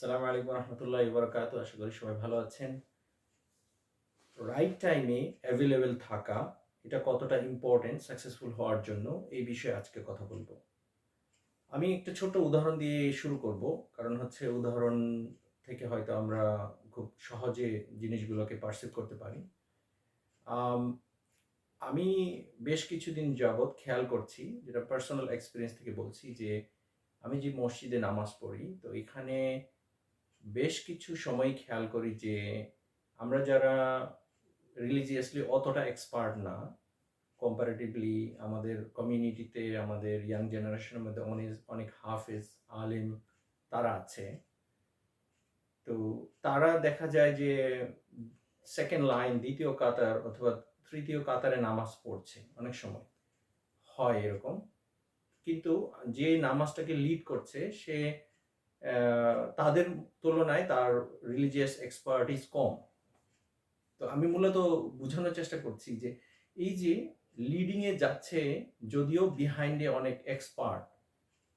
সালাম আলাইকুম রহমতুল্লাহ ইবরকাত আশা করি সবাই ভালো আছেন। রাইট টাইমে অ্যাভেলেবেল থাকা, এটা কতটা ইম্পর্টেন্ট সাকসেসফুল হওয়ার জন্য এই বিষয়ে আজকে কথা বলব। আমি একটা ছোট উদাহরণ দিয়ে শুরু করব, কারণ হচ্ছে উদাহরণ থেকে হয়তো আমরা খুব সহজে জিনিসগুলোকে পারসিভ করতে পারি। আমি বেশ কিছুদিন যাবৎ খেয়াল করছি, যেটা পার্সোনাল এক্সপিরিয়েন্স থেকে বলছি যে, আমি যে মসজিদে নামাজ পড়ি, তো এখানে বেশ কিছু সময় খেয়াল করি যে আমরা যারা রিলিজিয়াসলি অতটা এক্সপার্ট না কম্পারেটিভলি আমাদের কমিউনিটিতে আমাদের ইয়াং জেনারেশনের মধ্যে অনেক অনেক হাফেজ, আলিম তারা আছে। তো তারা দেখা যায় যে সেকেন্ড লাইন দ্বিতীয় কাতার অথবা তৃতীয় কাতারে নামাজ পড়ছে অনেক সময়। হয় এরকম। কিন্তু যে নামাজটাকে লিড করছে, সে তাদের তুলনায় তার রিলিজিয়াস এক্সপার্টিস কম। তো আমি মূলত বোঝানোর চেষ্টা করছি যে এই যে লিডিং এ যাচ্ছে যদিও বিহাইন্ডে অনেক এক্সপার্ট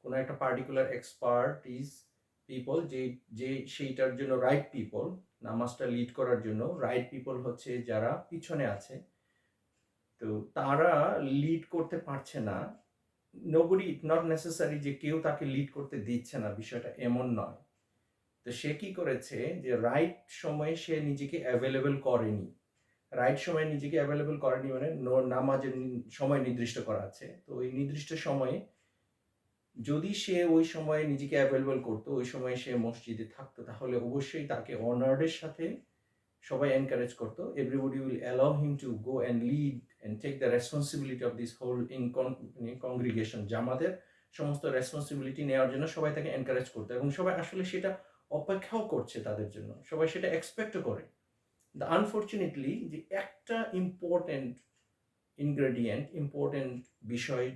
কোনো একটা পার্টিকুলার এক্সপার্ট ইজ পিপল যে যে সেইটার জন্য রাইট পিপল নামাজটা লিড করার জন্য রাইট পিপল হচ্ছে যারা পিছনে আছে। তো তারা লিড করতে পারছে না। নোবডি ইট নট নেসেসারি যে কেউ তাকে লিড করতে দিচ্ছে না, বিষয়টা এমন নয়। তো সে কি করেছে যে রাইট সময়ে সে নিজেকে অ্যাভেলেবেল করেনি। রাইট সময়ে নিজেকে অ্যাভেলেবেল করেনি মানে নামাজের সময় নির্দিষ্ট করা আছে। তো ওই নির্দিষ্ট সময়ে যদি সে ওই সময়ে নিজেকে অ্যাভেলেবেল করতো, ওই সময়ে সে মসজিদে থাকতো, তাহলে অবশ্যই তাকে অনার্ডের সাথে সবাই এনকারেজ করতো everybody will allow him to go and lead and take the responsibility of this whole in congregation জামাতের সমস্ত রেসপন্সিবিলিটি নেওয়ার জন্য সবাই তাকে এনকারেজ করতো এবং সবাই আসলে সেটা অপেক্ষাও করছে তাদের জন্য, সবাই সেটা এক্সপেক্টও করে। দ্য আনফর্চুনেটলি যে একটা ইম্পর্টেন্ট ইনগ্রেডিয়েন্ট ইম্পর্টেন্ট বিষয়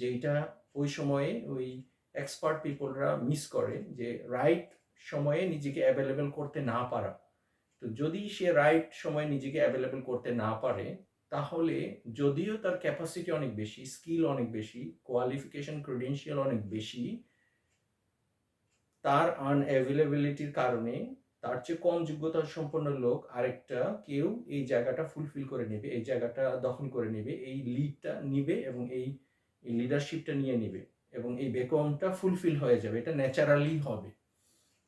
যেটা ওই সময়ে ওই এক্সপার্ট পিপলরা মিস করে যে রাইট সময়ে নিজেকে অ্যাভেলেবেল করতে না পারা। তো যদি সে রাইট সময় নিজেকে অ্যাভেলেবেল করতে না পারে, তাহলে যদিও তার ক্যাপাসিটি অনেক বেশি স্কিল অনেক বেশি কোয়ালিফিকেশন ক্রেডেন্সিয়াল অনেক বেশি, তার আনঅ্যাভেলেবিলিটির কারণে তার চেয়ে কম যোগ্যতা সম্পন্ন লোক আরেকটা কেউ এই জায়গাটা ফুলফিল করে নেবে, এই জায়গাটা দখল করে নেবে, এই লিডটা নিবে এবং এই লিডারশিপটা নিয়ে নেবে এবং এই বেকমটা ফুলফিল হয়ে যাবে, এটা ন্যাচারালি হবে।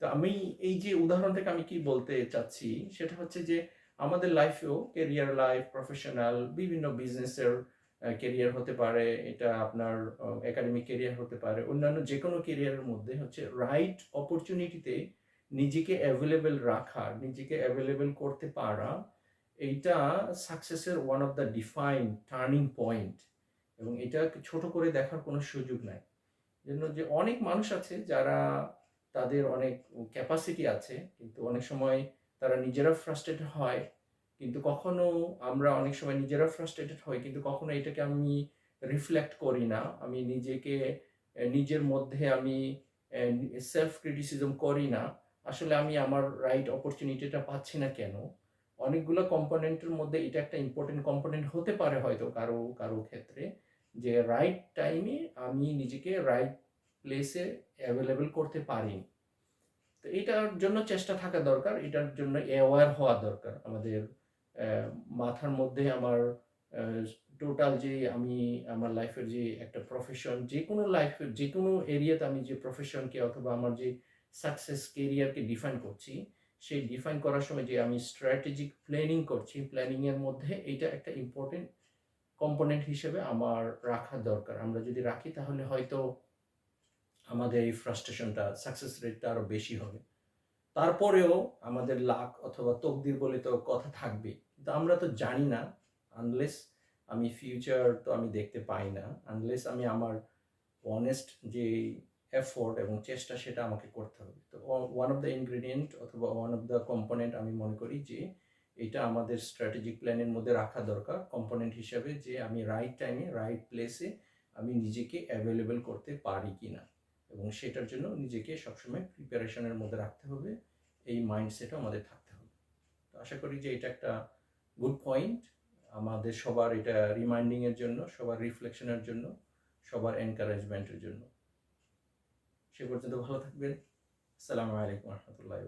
তো আমি এই যে উদাহরণ থেকে আমি কি বলতে চাচ্ছি, সেটা হচ্ছে যে আমাদের লাইফেও কেরিয়ার লাইফ প্রফেশনাল বিভিন্ন বিজনেসের কেরিয়ার হতে পারে, এটা আপনার একাডেমিক কেরিয়ার হতে পারে, অন্যান্য যে কোনো কেরিয়ারের মধ্যে হচ্ছে রাইট অপরচুনিটিতে নিজেকে অ্যাভেলেবেল রাখা, নিজেকে অ্যাভেলেবেল করতে পারা, এইটা সাকসেসের one of the define turning point এবং এটা ছোট করে দেখার কোনো সুযোগ নাই। জন্য যে অনেক মানুষ আছে যারা তাদের অনেক ক্যাপাসিটি আছে, কিন্তু অনেক সময় তারা নিজেরা ফ্রাস্ট্রেটেড হয়। কিন্তু কখনো আমরা অনেক সময় নিজেরা ফ্রাস্ট্রেটেড হই, কিন্তু কখনো এটাকে আমি রিফ্লেক্ট করি না। আমি নিজেকে, নিজের মধ্যে আমি সেলফ ক্রিটিসিজম করি না। আসলে আমি আমার রাইট অপরচুনিটিটা পাচ্ছি না কেন? অনেকগুলো কম্পোনেন্টের মধ্যে এটা একটা ইম্পর্টেন্ট কম্পোনেন্ট হতে পারে হয়তো কারও কারও ক্ষেত্রে। যে রাইট টাইমে আমি নিজেকে রাইট প্লেসে অ্যাভেলেবেল করতে পারিনি তো এটার জন্য চেষ্টা থাকা দরকার, এটার জন্য অ্যাওয়ার হওয়া দরকার। আমাদের মাথার মধ্যে আমার টোটাল যে আমি, আমার লাইফের যে একটা প্রফেশন যে কোনো লাইফের যে কোনো এরিয়াতে আমি যে প্রফেশনকে অথবা আমার যে সাকসেস কেরিয়ারকে ডিফাইন করছি, সেই ডিফাইন করার সময় যে আমি স্ট্র্যাটেজিক প্ল্যানিং করছি প্ল্যানিংয়ের মধ্যে এটা একটা ইম্পর্টেন্ট কম্পোনেন্ট হিসেবে আমার রাখা দরকার। আমরা যদি রাখি তাহলে হয়তো আমাদের এই ফ্রাস্ট্রেশনটা সাকসেস রেটটা আরও বেশি হবে। তারপরেও আমাদের লাক অথবা তকদির বলে তো কথা থাকবে কিন্তু আমরা তো জানি না আনলেস আমি ফিউচার তো আমি দেখতে পাই না আনলেস আমি আমার অনেস্ট যে এফোর্ট এবং চেষ্টা সেটা আমাকে করতে হবে। তো ওয়ান অফ দ্য ইনগ্রিডিয়েন্ট অথবা ওয়ান অফ দ্য কম্পোনেন্ট আমি মনে করি যে এটা আমাদের স্ট্র্যাটেজিক প্ল্যানের মধ্যে রাখা দরকার কম্পোনেন্ট হিসাবে যে আমি রাইট টাইমে রাইট প্লেসে আমি নিজেকে অ্যাভেলেবেল করতে পারি কি না এবং সেটার জন্য নিজেকে সবসময় প্রিপারেশনের মধ্যে রাখতে হবে। এই মাইন্ডসেটও আমাদের থাকতে হবে। তো আশা করি যে এটা একটা গুড পয়েন্ট আমাদের সবার এটা রিমাইন্ডিংয়ের জন্য, সবার রিফ্লেকশনের জন্য, সবার এনকারেজমেন্টের জন্য। সে পর্যন্ত ভালো থাকবেন। আসসালামু আলাইকুম রহমতুল্লাহ